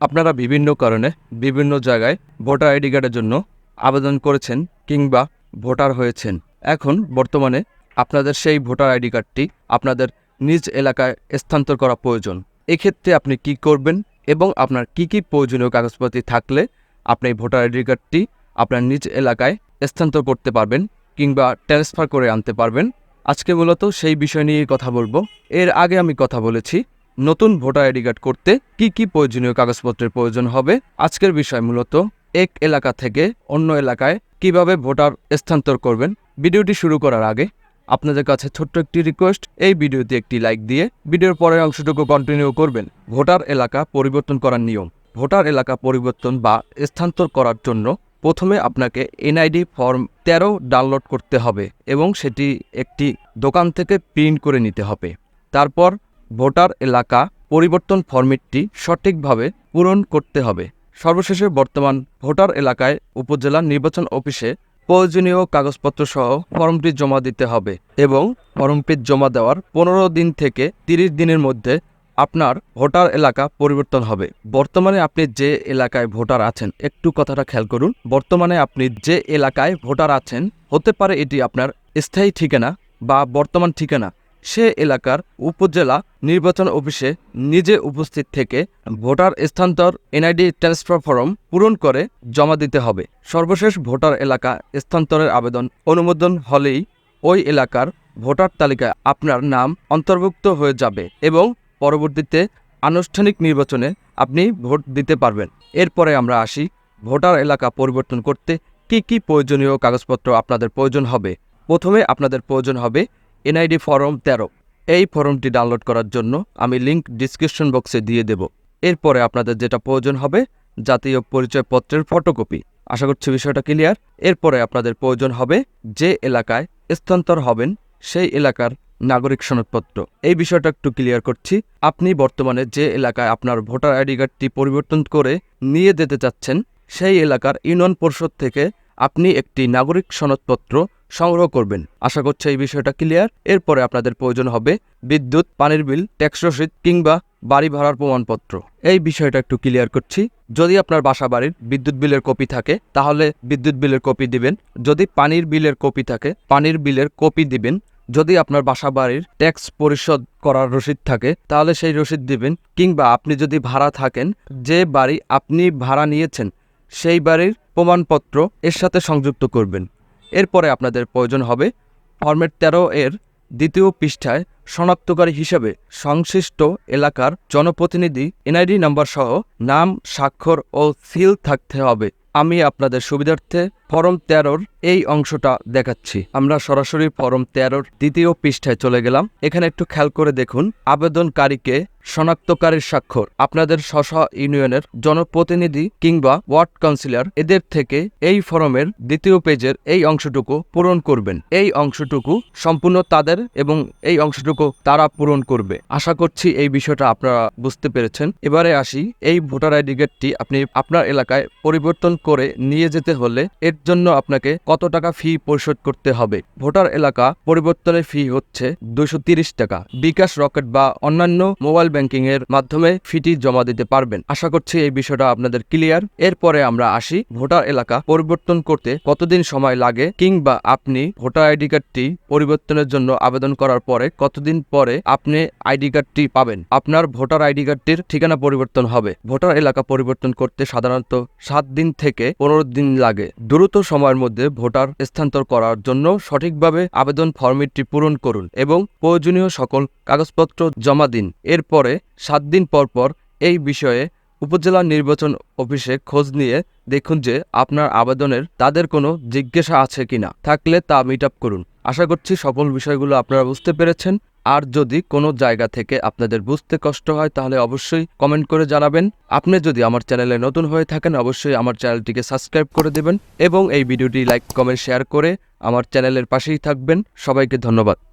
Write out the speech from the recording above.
আপনারা বিভিন্ন কারণে বিভিন্ন জায়গায় ভোটার আইডি কার্ডের জন্য আবেদন করেছেন কিংবা ভোটার হয়েছেন। এখন বর্তমানে আপনাদের সেই ভোটার আইডি কার্ডটি আপনাদের নিজ এলাকায় স্থানান্তর করা প্রয়োজন। এক্ষেত্রে আপনি কি করবেন এবং আপনার কি কি প্রয়োজনীয় কাগজপত্র থাকলে আপনি ভোটার আইডি কার্ডটি আপনার নিজ এলাকায় স্থানান্তর করতে পারবেন কিংবা ট্রান্সফার করে আনতে পারবেন। আজকে মূলত সেই বিষয় নিয়েই কথা বলব। এর আগে আমি কথা বলেছি নতুন ভোটার আইডি কার্ড করতে কি কি প্রয়োজনীয় কাগজপত্রের প্রয়োজন হবে? আজকের বিষয় মূলত, এক এলাকা থেকে অন্য এলাকায় কীভাবে ভোটার স্থানান্তর করবেন? ভিডিওটি শুরু করার আগে আপনাদের কাছে ছোট্ট একটি রিকোয়েস্ট এই ভিডিওতে একটি লাইক দিয়ে ভিডিওর পরের অংশটুকু কন্টিনিউ করবেন। ভোটার এলাকা পরিবর্তন করার নিয়ম। ভোটার এলাকা পরিবর্তন বা স্থানান্তর করার জন্য প্রথমে আপনাকে এনআইডি ফর্ম তেরো ডাউনলোড করতে হবে এবং সেটি একটি দোকান থেকে প্রিন্ট করে নিতে হবে। তারপর ভোটার এলাকা পরিবর্তন ফর্মেটটি সঠিকভাবে পূরণ করতে হবে। সর্বশেষে বর্তমান ভোটার এলাকায় উপজেলা নির্বাচন অফিসে প্রয়োজনীয় কাগজপত্র সহ ফর্মটি জমা দিতে হবে এবং ফর্মটি জমা দেওয়ার পনেরো দিন থেকে তিরিশ দিনের মধ্যে আপনার ভোটার এলাকা পরিবর্তন হবে। বর্তমানে আপনি যে এলাকায় ভোটার আছেন, একটু কথাটা খেয়াল করুন। বর্তমানে আপনি যে এলাকায় ভোটার আছেন, হতে পারে এটি আপনার স্থায়ী ঠিকানা বা বর্তমান ঠিকানা। সে এলাকার উপজেলা নির্বাচন অফিসে নিজে উপস্থিত থেকে ভোটার স্থানান্তর, এনআইডি ট্রান্সফার ফর্ম পূরণ করে জমা দিতে হবে। সর্বশেষ ভোটার এলাকা স্থানান্তরের আবেদন অনুমোদন হলেই ওই এলাকার ভোটার তালিকায় আপনার নাম অন্তর্ভুক্ত হয়ে যাবে এবং পরবর্তীতে আনুষ্ঠানিক নির্বাচনে আপনি ভোট দিতে পারবেন। এরপরে আমরা আসি ভোটার এলাকা পরিবর্তন করতে কি কি প্রয়োজনীয় কাগজপত্র আপনাদের প্রয়োজন হবে। প্রথমে আপনাদের প্রয়োজন হবে এনআইডি ফর্ম তেরো। এই ফর্মটি ডাউনলোড করার জন্য আমি লিংক ডিসক্রিপশন বক্সে দিয়ে দেব। এরপরে আপনাদের যেটা প্রয়োজন হবে, জাতীয় পরিচয়পত্রের ফটোকপি। আশা করছি বিষয়টা ক্লিয়ার। এরপরে আপনাদের প্রয়োজন হবে যে এলাকায় স্থানান্তর হবেন সেই এলাকার নাগরিক সনদপত্র। এই বিষয়টা একটু ক্লিয়ার করছি। আপনি বর্তমানে যে এলাকায় আপনার ভোটার আইডি কার্ডটি পরিবর্তন করে নিয়ে যেতে চাচ্ছেন, সেই এলাকার ইউনিয়ন পরিষদ থেকে আপনি একটি নাগরিক সনদপত্র সংগ্রহ করবেন। আশা করছি এই বিষয়টা ক্লিয়ার এরপরে আপনাদের প্রয়োজন হবে বিদ্যুৎ, পানির বিল ট্যাক্স রসিদ কিংবা বাড়ি ভাড়ার প্রমাণপত্র। এই বিষয়টা একটু ক্লিয়ার করছি। যদি আপনার বাসা বাড়ির বিদ্যুৎ বিলের কপি থাকে, তাহলে বিদ্যুৎ বিলের কপি দিবেন। যদি পানির বিলের কপি থাকে, পানির বিলের কপি দিবেন। যদি আপনার বাসা বাড়ির ট্যাক্স পরিশোধ করার রসিদ থাকে, তাহলে সেই রসিদ দিবেন। কিংবা আপনি যদি ভাড়া থাকেন, যে বাড়ি আপনি ভাড়া নিয়েছেন, সেই বাড়ির প্রমাণপত্র এর সাথে সংযুক্ত করবেন। এরপরে আপনাদের প্রয়োজন হবে ফর্মেট তেরো এর দ্বিতীয় পৃষ্ঠায় শনাক্তকারী হিসেবে সংশ্লিষ্ট এলাকার জনপ্রতিনিধি, এনআইডি নাম্বার সহ নাম, স্বাক্ষর ও সিল থাকতে হবে। আমি আপনাদের সুবিধার্থে ফরম তেরোর এই অংশটা দেখাচ্ছি। আমরা সরাসরি ফরম তেরোর দ্বিতীয় পৃষ্ঠায় চলে গেলাম। এখানে একটু খেয়াল করে দেখুন, আবেদনকারীকে শনাক্তকারীর স্বাক্ষর, আপনাদের স্ব ইউনিয়নের জনপ্রতিনিধি কিংবা ওয়ার্ড কাউন্সিলর, এদের থেকে এই ফরমের দ্বিতীয় পেজের এই অংশটুকু পূরণ করবেন। এই অংশটুকু সম্পূর্ণ তাদের এবং এই অংশটুকু তারা পূরণ করবে। আশা করছি এই বিষয়টা আপনারা বুঝতে পেরেছেন। এবারে আসি, এই ভোটার আইডি কার্ডটি আপনি আপনার এলাকায় পরিবর্তন করে নিয়ে যেতে হলে এর জন্য আপনাকে কত টাকা ফি পরিশোধ করতে হবে? ভোটার এলাকা পরিবর্তনের ফি হচ্ছে দুশো টাকা। বিকাশ রকেট বা অন্যান্য মোবাইল ব্যাংকিং এর মাধ্যমে ফিটি জমা দিতে পারবেন। আশা করছি এই বিষয়টা আপনাদের ক্লিয়ার এরপরে আমরা আসি ভোটার এলাকা পরিবর্তন করতে কতদিন সময় লাগে কিংবা আপনি ভোটার আইডি কার্ডটি পরিবর্তনের জন্য আবেদন করার পরে কতদিন পরে আপনি আইডি কার্ডটি পাবেন? আপনার ভোটার আইডি কার্ডটির ঠিকানা পরিবর্তন হবে। ভোটার এলাকা পরিবর্তন করতে সাধারণত সাত দিন থেকে পনেরো দিন লাগে। দ্রুত সময়ের মধ্যে ভোটার স্থানান্তর করার জন্য সঠিকভাবে আবেদন ফর্মেটটি পূরণ করুন এবং প্রয়োজনীয় সকল কাগজপত্র জমা দিন। এরপরে সাত দিন পর পর এই বিষয়ে উপজেলা নির্বাচন অফিসে খোঁজ নিয়ে দেখুন যে আপনার আবেদনের তাদের কোনো জিজ্ঞাসা আছে কিনা। থাকলে তা মিট আপ করুন। আশা করছি সকল বিষয়গুলো আপনারা বুঝতে পেরেছেন। আর যদি কোনো জায়গা থেকে আপনাদের বুঝতে কষ্ট হয়, তাহলে অবশ্যই কমেন্ট করে জানাবেন। আপনি যদি আমার চ্যানেলে নতুন হয়ে থাকেন, অবশ্যই আমার চ্যানেলটিকে সাবস্ক্রাইব করে দেবেন এবং এই ভিডিওটি লাইক কমেন্ট শেয়ার করে আমার চ্যানেলের পাশেই থাকবেন। সবাইকে ধন্যবাদ।